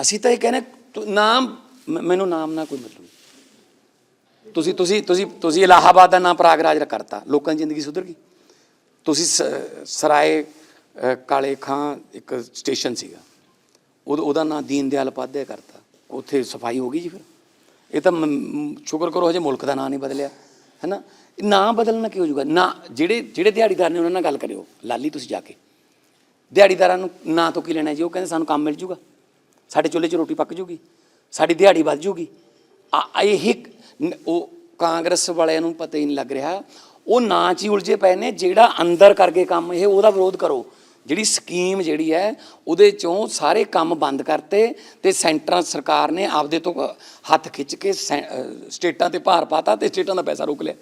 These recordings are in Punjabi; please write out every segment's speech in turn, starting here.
ਅਸੀਂ ਤਾਂ ਇਹ ਕਹਿੰਦੇ, ਤੂੰ ਨਾਮ, ਮ- ਮੈਨੂੰ ਨਾਮ ਨਾਲ ਕੋਈ ਮਤਲਬ। ਨਹੀਂ ਤੁਸੀਂ ਤੁਸੀਂ ਤੁਸੀਂ ਤੁਸੀਂ ਇਲਾਹਾਬਾਦ ਦਾ ਨਾਮ ਪ੍ਰਾਗਰਾਜ ਕਰਤਾ, ਲੋਕਾਂ ਦੀ ਜ਼ਿੰਦਗੀ ਸੁਧਰ ਗਈ। ਤੁਸੀਂ ਸ- ਸਰਾਏ ਕਾਲੇ ਖਾਂ ਇੱਕ ਸਟੇਸ਼ਨ ਸੀਗਾ। ਉਹਦਾ ਉਹਦਾ ਨਾਂ ਦੀਨ ਦਿਆਲ ਉਪਾਧਿਆ ਕਰਤਾ। ਉੱਥੇ ਸਫ਼ਾਈ ਹੋ ਗਈ ਜੀ ਫਿਰ। ਇਹ ਤਾਂ ਮ- ਸ਼ੁਕਰ ਕਰੋ ਹਜੇ ਮੁਲਕ ਦਾ ਨਾਂ ਨਹੀਂ ਬਦਲਿਆ, ਹੈਨਾ? ਨਾਂ ਬਦਲਣਾ ਕੀ ਹੋ ਜਾਊਗਾ ਨਾ, ਜਿਹੜੇ ਜਿਹੜੇ ਦਿਹਾੜੀਦਾਰ ਨੇ ਉਹਨਾਂ ਨਾਲ ਗੱਲ ਕਰਿਓ। ਲਾਲੀ, ਤੁਸੀਂ ਜਾ ਕੇ। ਦਿਹਾੜੀਦਾਰਾਂ ਨੂੰ ਨਾਂ ਤੋਂ ਕੀ ਲੈਣਾ ਜੀ? ਉਹ ਕਹਿੰਦੇ ਸਾਨੂੰ ਕੰਮ ਮਿਲ ਜੂਗਾ। ਸਾਡੇ ਚੁੱਲ੍ਹੇ 'ਚ ਰੋਟੀ ਪੱਕ ਜੂਗੀ, ਸਾਡੀ ਦਿਹਾੜੀ ਵੱਧ ਜੂਗੀ। ਆ ਇਹ ਉਹ ਕਾਂਗਰਸ ਵਾਲਿਆਂ ਨੂੰ ਪਤਾ ਹੀ ਨਹੀਂ ਲੱਗ ਰਿਹਾ। ਉਹ ਨਾ 'ਚ ਹੀ ਉਲਝੇ ਪਏ ਨੇ, ਜਿਹੜਾ ਅੰਦਰ ਕਰਕੇ ਕੰਮ ਇਹ, ਉਹਦਾ ਵਿਰੋਧ ਕਰੋ। ਜਿਹੜੀ ਸਕੀਮ ਜਿਹੜੀ ਹੈ, ਉਹਦੇ ਚੋਂ ਸਾਰੇ ਕੰਮ ਬੰਦ ਕਰਤੇ ਤੇ ਸੈਂਟਰ, ਸਰਕਾਰ ਨੇ ਆਪਦੇ ਤੋਂ ਹੱਥ ਖਿੱਚ ਕੇ ਸੈਂ- ਸਟੇਟਾਂ ਤੇ ਭਾਰ ਪਾਤਾ ਤੇ ਸਟੇਟਾਂ ਦਾ ਪੈਸਾ ਰੋਕ ਲਿਆ।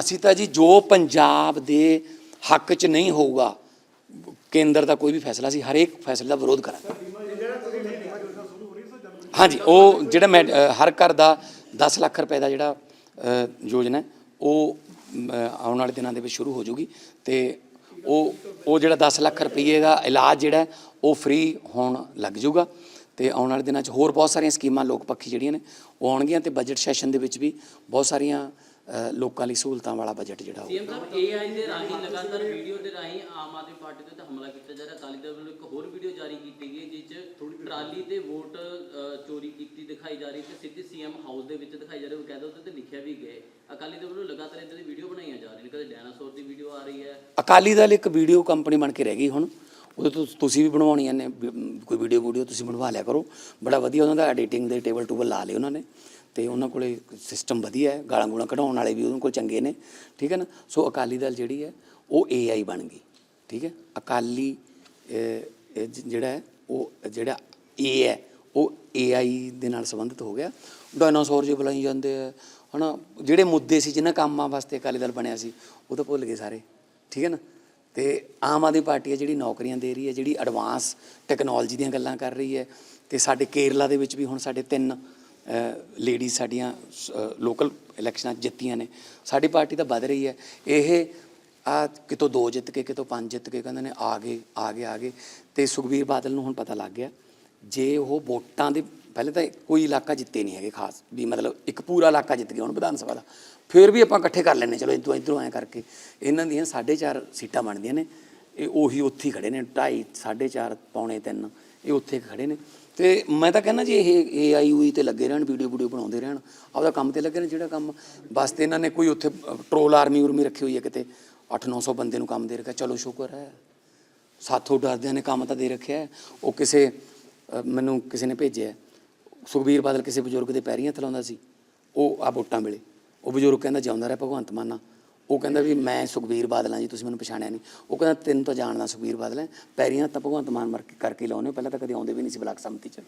ਅਸੀਂ ਤਾਂ ਜੀ, ਜੋ ਪੰਜਾਬ ਦੇ ਹੱਕ 'ਚ ਨਹੀਂ ਹੋਊਗਾ ਕੇਂਦਰ ਦਾ ਕੋਈ ਵੀ ਫੈਸਲਾ ਸੀ, ਹਰੇਕ ਫੈਸਲੇ ਦਾ ਵਿਰੋਧ ਕਰਾਂਗੇ। ਹਾਂਜੀ, ਉਹ ਜਿਹੜਾ ਮੈਂ ਹਰ ਘਰ ਦਾ 10 ਲੱਖ ਰੁਪਏ ਦਾ ਜਿਹੜਾ ਯੋਜਨਾ ਉਹ ਆਉਣ ਵਾਲੇ ਦਿਨਾਂ ਦੇ ਵਿੱਚ ਸ਼ੁਰੂ ਹੋ ਜਾਊਗੀ ਤੇ ਉਹ ਉਹ ਜਿਹੜਾ 10 ਲੱਖ ਰੁਪਏ ਦਾ ਇਲਾਜ ਜਿਹੜਾ ਉਹ ਫ੍ਰੀ ਹੋਣ ਲੱਗ ਜਾਊਗਾ ਤੇ ਆਉਣ ਵਾਲੇ ਦਿਨਾਂ 'ਚ ਹੋਰ ਬਹੁਤ ਸਾਰੀਆਂ ਸਕੀਮਾਂ ਲੋਕ ਪੱਖੀ ਜਿਹੜੀਆਂ ਨੇ, ਉਹ ਆਉਣਗੀਆਂ ਤੇ ਬਜਟ ਸੈਸ਼ਨ ਦੇ ਵਿੱਚ ਵੀ ਬਹੁਤ ਸਾਰੀਆਂ ਲੋਕਾਂ ਲਈ ਸਹੂਲਤਾਂ ਵਾਲਾ ਬਜਟ ਜਿਹੜਾ ਹੋਊਗਾ। ਸੀਐਮ ਸਾਹਿਬ ਏਆਈ ਦੇ ਰਾਹੀਂ ਲਗਾਤਾਰ ਵੀਡੀਓ ਦੇ ਰਾਹੀਂ ਆਮ ਆਦਮੀ ਪਾਰਟੀ ਦੇ ਉੱਤੇ ਹਮਲਾ ਕੀਤਾ ਜਾ ਰਿਹਾ। ਅਕਾਲੀ ਦਲ ਵੱਲੋਂ ਇੱਕ ਹੋਰ ਵੀਡੀਓ ਜਾਰੀ ਕੀਤੀ ਗਈ ਜਿਸ 'ਚ ਟਰਾਲੀ ਤੇ ਵੋਟ ਚੋਰੀ ਕੀਤੀ ਦਿਖਾਈ ਜਾ ਰਹੀ ਤੇ ਸਿੱਧੀ ਸੀਐਮ ਹਾਊਸ ਦੇ ਵਿੱਚ ਦਿਖਾਈ ਜਾ ਰਹੀ। ਬਕਾਇਦਾ ਉਹਦੇ ਤੇ ਲਿਖਿਆ ਵੀ ਗਿਆ ਹੈ। ਅਕਾਲੀ ਦਲ ਵੱਲੋਂ ਲਗਾਤਾਰ ਇਦਾਂ ਦੀ ਵੀਡੀਓ ਬਣਾਈਆਂ ਜਾ ਰਹੀਆਂ ਕਦੇ ਡਾਇਨਾਸੌਰ ਦੀ ਵੀਡੀਓ ਆ ਰਹੀ ਹੈ। ਅਕਾਲੀ ਦਲ ਇੱਕ ਵੀਡੀਓ ਕੰਪਨੀ ਬਣ ਕੇ ਰਹਿ ਗਈ ਹੁਣ। ਉਹਦੇ ਤੋਂ ਤੁਸੀਂ ਵੀ ਬਣਵਾਉਣੀਆਂ ਨੇ ਕੋਈ ਵੀਡੀਓ ਵੀਡੀਓ ਤੁਸੀਂ ਬਣਵਾ ਲਿਆ ਕਰੋ। ਬੜਾ ਵਧੀਆ ਉਹਨਾਂ ਦਾ ਐਡੀਟਿੰਗ ਦੇ ਟੇਬਲ ਟੂਬਲ ਲਾ ਲਏ ਉਹਨਾਂ ਨੇ। ਤੇ ਉਹਨਾਂ ਕੋਲੇ ਸਿਸਟਮ ਵਧੀਆ ਹੈ, ਗਾਲਾਂ ਗੂਲਾਂ ਕਢਾਉਣ ਵਾਲੇ ਵੀ ਉਹਨਾਂ ਕੋਲ ਚੰਗੇ ਨੇ, ਠੀਕ ਹੈ ਨਾ? ਸੋ ਅਕਾਲੀ ਦਲ ਜਿਹੜੀ ਹੈ, ਉਹ ਏਆਈ ਬਣ ਗਈ, ਠੀਕ ਹੈ? ਅਕਾਲੀ ਜਿਹੜਾ ਹੈ, ਉਹ, ਜਿਹੜਾ ਏ ਹੈ, ਉਹ ਏਆਈ ਦੇ ਨਾਲ ਸੰਬੰਧਿਤ ਹੋ ਗਿਆ। ਡਾਇਨਾਸੌਰ ਜੇ ਬੁਲਾਈ ਜਾਂਦੇ ਆ, ਹਨਾ? ਜਿਹੜੇ ਮੁੱਦੇ ਸੀ, ਜਿਨ੍ਹਾਂ ਕੰਮਾਂ ਵਾਸਤੇ ਅਕਾਲੀ ਦਲ ਬਣਿਆ ਸੀ, ਉਹ ਤਾਂ ਭੁੱਲ ਗਏ ਸਾਰੇ, ਠੀਕ ਹੈ ਨਾ? ਤੇ ਆਮ ਆਦਮੀ ਪਾਰਟੀ ਹੈ, ਜਿਹੜੀ ਨੌਕਰੀਆਂ ਦੇ ਰਹੀ ਹੈ, ਜਿਹੜੀ ਐਡਵਾਂਸ ਟੈਕਨੋਲੋਜੀ ਦੀਆਂ ਗੱਲਾਂ ਕਰ ਰਹੀ ਹੈ, ਤੇ ਸਾਡੇ ਕੇਰਲਾ ਦੇ ਵਿੱਚ ਵੀ ਹੁਣ ਸਾਡੇ ਤਿੰਨ ਲੇਡੀ ਸਾਡੀਆਂ ਲੋਕਲ ਇਲੈਕਸ਼ਨਾਂ ਜਿੱਤੀਆਂ ਨੇ। ਸਾਡੀ ਪਾਰਟੀ ਤਾਂ ਵੱਧ ਰਹੀ ਹੈ। ਇਹ ਆ ਕਿਤੋਂ ਦੋ ਜਿੱਤ ਕੇ, ਕਿਤੋਂ ਪੰਜ ਜਿੱਤ ਕੇ ਕਹਿੰਦੇ ਨੇ, ਆ ਗਏ ਆ ਗਏ ਆ ਗਏ। ਤੇ ਸੁਖਬੀਰ ਬਾਦਲ ਨੂੰ ਹੁਣ ਪਤਾ ਲੱਗ ਗਿਆ, ਜੇ ਉਹ ਵੋਟਾਂ ਦੇ ਪਹਿਲੇ ਤਾਂ ਕੋਈ ਇਲਾਕਾ ਜਿੱਤੇ ਨਹੀਂ ਹੈਗੇ ਖਾਸ, ਵੀ ਮਤਲਬ ਇੱਕ ਪੂਰਾ ਇਲਾਕਾ ਜਿੱਤ ਗਿਆ ਹੁਣ ਵਿਧਾਨ ਸਭਾ ਦਾ। ਫਿਰ ਵੀ ਆਪਾਂ ਇਕੱਠੇ ਕਰ ਲੈਣੇ ਚਲੋ ਇਦੋਂ ਇਧਰੋਂ ਐ ਕਰਕੇ। ਇਹਨਾਂ ਦੀਆਂ 4.5 ਸੀਟਾਂ ਬਣਦੀਆਂ ਨੇ। ਇਹ ਉਹੀ ਉੱਥੇ ਹੀ ਖੜੇ ਨੇ 2.5 4.5 ਪੌਣੇ 3 ਇਹ ਉੱਥੇ ਖੜੇ ਨੇ। ਤੇ ਮੈਂ ਤਾਂ ਕਹਿੰਦਾ ਜੀ, ਇਹ ਏਆਈ ਉਈ ਤੇ ਲੱਗੇ ਰਹਿਣ ਵੀਡੀਓ ਵੀਡੀਓ ਬਣਾਉਂਦੇ ਰਹਿਣ। ਆਪਦਾ ਕੰਮ ਤੇ ਲੱਗੇ ਨੇ ਜਿਹੜਾ ਕੰਮ। ਬਸ ਤੇ ਇਹਨਾਂ ਨੇ ਕੋਈ ਉੱਥੇ ਟਰੋਲ ਆਰਮੀ ਉਰਮੀ ਰੱਖੀ ਹੋਈ ਹੈ ਕਿਤੇ। 8-900 ਬੰਦੇ ਨੂੰ ਕੰਮ ਦੇ ਰੱਖਿਆ। ਚਲੋ, ਸ਼ੁਕਰ ਹੈ। ਸਾਥੋਂ ਡਰਦਿਆਂ ਨੇ ਕੰਮ ਤਾਂ ਦੇ ਰੱਖਿਆ ਉਹ ਕਿਸੇ ਮੈਨੂੰ ਕਿਸੇ ਨੇ ਭੇਜਿਆ ਸੁਖਬੀਰ ਬਾਦਲ ਕਿਸੇ ਬਜ਼ੁਰਗ ਦੇ ਪੈਰੀਆਂ ਹੱਥ ਲਾਉਂਦਾ ਸੀ। ਉਹ ਆ ਵੋਟਾਂ ਵੇਲੇ। ਉਹ ਬਜ਼ੁਰਗ ਕਹਿੰਦਾ, ਜਿਉਂਦਾ ਰਹਿ ਭਗਵੰਤ ਮਾਨਾ ਉਹ ਕਹਿੰਦਾ ਵੀ ਮੈਂ ਸੁਖਬੀਰ ਬਾਦਲ ਹਾਂ ਜੀ, ਤੁਸੀਂ ਮੈਨੂੰ ਪਛਾਣਿਆ ਨਹੀਂ। ਉਹ ਕਹਿੰਦਾ ਤੈਨੂੰ ਤਾਂ ਜਾਣਦਾ ਸੁਖਬੀਰ ਬਾਦਲ ਹੈ। ਪੈਰੀਂ ਤਾਂ ਭਗਵੰਤ ਮਾਨ ਮਰ ਕੇ ਕਰਕੇ ਲਾਉਨੇ ਪਹਿਲਾਂ ਤਾਂ ਕਦੇ ਆਉਂਦੇ ਵੀ ਨਹੀਂ ਸੀ ਬਲਾਕ ਸੰਮਤੀ 'ਚ।